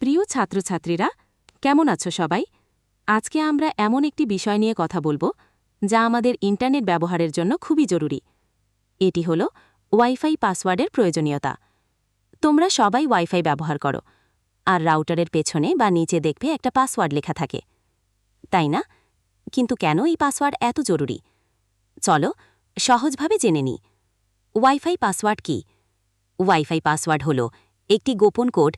প্রিয় ছাত্রছাত্রীরা, কেমন আছো সবাই? আজকে আমরা এমন একটি বিষয় নিয়ে কথা বলব, যা আমাদের ইন্টারনেট ব্যবহারের জন্য খুবই জরুরি। এটি হল ওয়াইফাই পাসওয়ার্ডের প্রয়োজনীয়তা। তোমরা সবাই ওয়াইফাই ব্যবহার করো, আর রাউটারের পেছনে বা নিচে দেখবে একটা পাসওয়ার্ড লেখা থাকে। তাই না? কিন্তু কেন এই পাসওয়ার্ড এত জরুরি? চলো, সহজভাবে জেনে নিই। ওয়াইফাই পাসওয়ার্ড কি? ওয়াইফাই পাসওয়ার্ড হল একটি গোপন কোড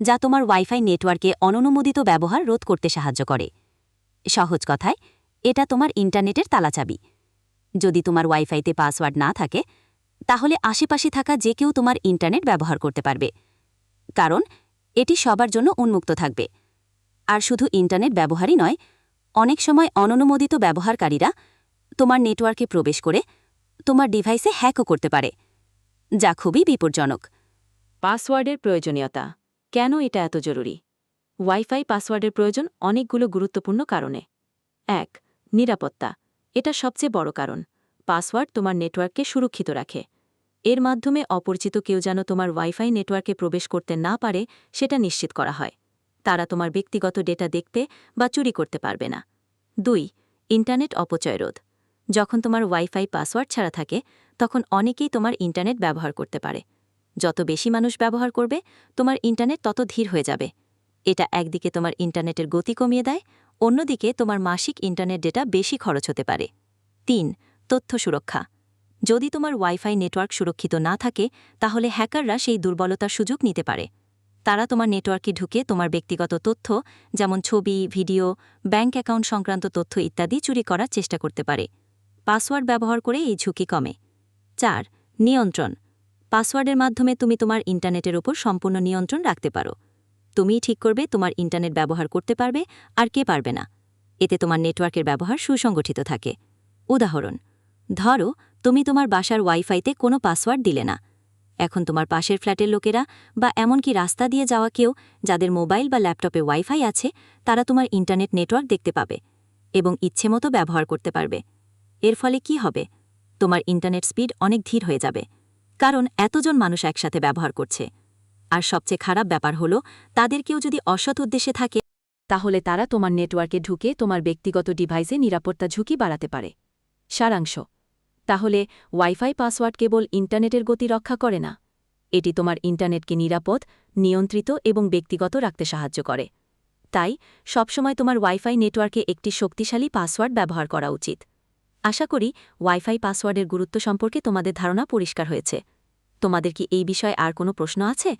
যা তোমার ওয়াইফাই নেটওয়ার্কে অননুমোদিত ব্যবহার রোধ করতে সাহায্য করে। সহজ কথায়, এটা তোমার ইন্টারনেটের তালাচাবি। যদি তোমার ওয়াইফাইতে পাসওয়ার্ড না থাকে, তাহলে আশেপাশে থাকা যে কেউ তোমার ইন্টারনেট ব্যবহার করতে পারবে। কারণ, এটি সবার জন্য উন্মুক্ত থাকবে। আর শুধু ইন্টারনেট ব্যবহারই নয়, অনেক সময় অননুমোদিত ব্যবহারকারীরা তোমার নেটওয়ার্কে প্রবেশ করে তোমার ডিভাইসে হ্যাকও করতে পারে, যা খুবই বিপজ্জনক। পাসওয়ার্ডের প্রয়োজনীয়তা। কেন এটা এত জরুরি? ওয়াইফাই পাসওয়ার্ডের প্রয়োজন অনেকগুলো গুরুত্বপূর্ণ কারণে। এক, নিরাপত্তা। এটা সবচেয়ে বড় কারণ। পাসওয়ার্ড তোমার নেটওয়ার্ককে সুরক্ষিত রাখে। এর মাধ্যমে অপরিচিত কেউ যেন তোমার ওয়াইফাই নেটওয়ার্কে প্রবেশ করতে না পারে, সেটা নিশ্চিত করা হয়। তারা তোমার ব্যক্তিগত ডেটা দেখতে বা চুরি করতে পারবে না। দুই, ইন্টারনেট অপচয় রোধ। যখন তোমার ওয়াইফাই পাসওয়ার্ড ছাড়া থাকে, তখন অনেকেই তোমার ইন্টারনেট ব্যবহার করতে পারে। যত বেশি মানুষ ব্যবহার করবে, তোমার ইন্টারনেট তত ধীর হয়ে যাবে। এটা একদিকে তোমার ইন্টারনেটের গতি কমিয়ে দেয়, অন্যদিকে তোমার মাসিক ইন্টারনেট ডেটা বেশি খরচ হতে পারে। তিন, তথ্য সুরক্ষা। যদি তোমার ওয়াইফাই নেটওয়ার্ক সুরক্ষিত না থাকে, তাহলে হ্যাকাররা সেই দুর্বলতার সুযোগ নিতে পারে। তারা তোমার নেটওয়ার্কে ঢুকে তোমার ব্যক্তিগত তথ্য, যেমন ছবি, ভিডিও, ব্যাংক অ্যাকাউন্ট সংক্রান্ত তথ্য ইত্যাদি চুরি করার চেষ্টা করতে পারে। পাসওয়ার্ড ব্যবহার করে এই ঝুঁকি কমে। চার, নিয়ন্ত্রণ। পাসওয়ার্ডের মাধ্যমে তুমি তোমার ইন্টারনেটের ওপর সম্পূর্ণ নিয়ন্ত্রণ রাখতে পারো। তুমিই ঠিক করবে তোমার ইন্টারনেট ব্যবহার করতে পারবে আর কে পারবে না। এতে তোমার নেটওয়ার্কের ব্যবহার সুসংগঠিত থাকে। উদাহরণ, ধরো তুমি তোমার বাসার ওয়াইফাইতে কোনো পাসওয়ার্ড দিলে না। এখন তোমার পাশের ফ্ল্যাটের লোকেরা বা এমনকি রাস্তা দিয়ে যাওয়া কেউ যাদের মোবাইল বা ল্যাপটপে ওয়াইফাই আছে, তারা তোমার ইন্টারনেট নেটওয়ার্ক দেখতে পাবে এবং ইচ্ছেমতো ব্যবহার করতে পারবে। এর ফলে কি হবে? তোমার ইন্টারনেট স্পিড অনেক ধীর হয়ে যাবে। কারণ এতজন মানুষ একসাথে ব্যবহার করছে। আর সবচেয়ে খারাপ ব্যাপার হল, তাদের কেউ যদি অসৎ উদ্দেশ্যে থাকে, তাহলে তারা তোমার নেটওয়ার্কে ঢুকে তোমার ব্যক্তিগত ডিভাইসে নিরাপত্তা ঝুঁকি বাড়াতে পারে। সারাংশ। তাহলে ওয়াইফাই পাসওয়ার্ড কেবল ইন্টারনেটের গতি রক্ষা করে না। এটি তোমার ইন্টারনেটকে নিরাপদ, নিয়ন্ত্রিত এবং ব্যক্তিগত রাখতে সাহায্য করে। তাই সবসময় তোমার ওয়াইফাই নেটওয়ার্কে একটি শক্তিশালী পাসওয়ার্ড ব্যবহার করা উচিত। আশা করি ওয়াইফাই পাসওয়ার্ডের গুরুত্ব সম্পর্কে তোমাদের ধারণা পরিষ্কার হয়েছে। তোমাদের কি এই বিষয়ে আর কোনো প্রশ্ন আছে?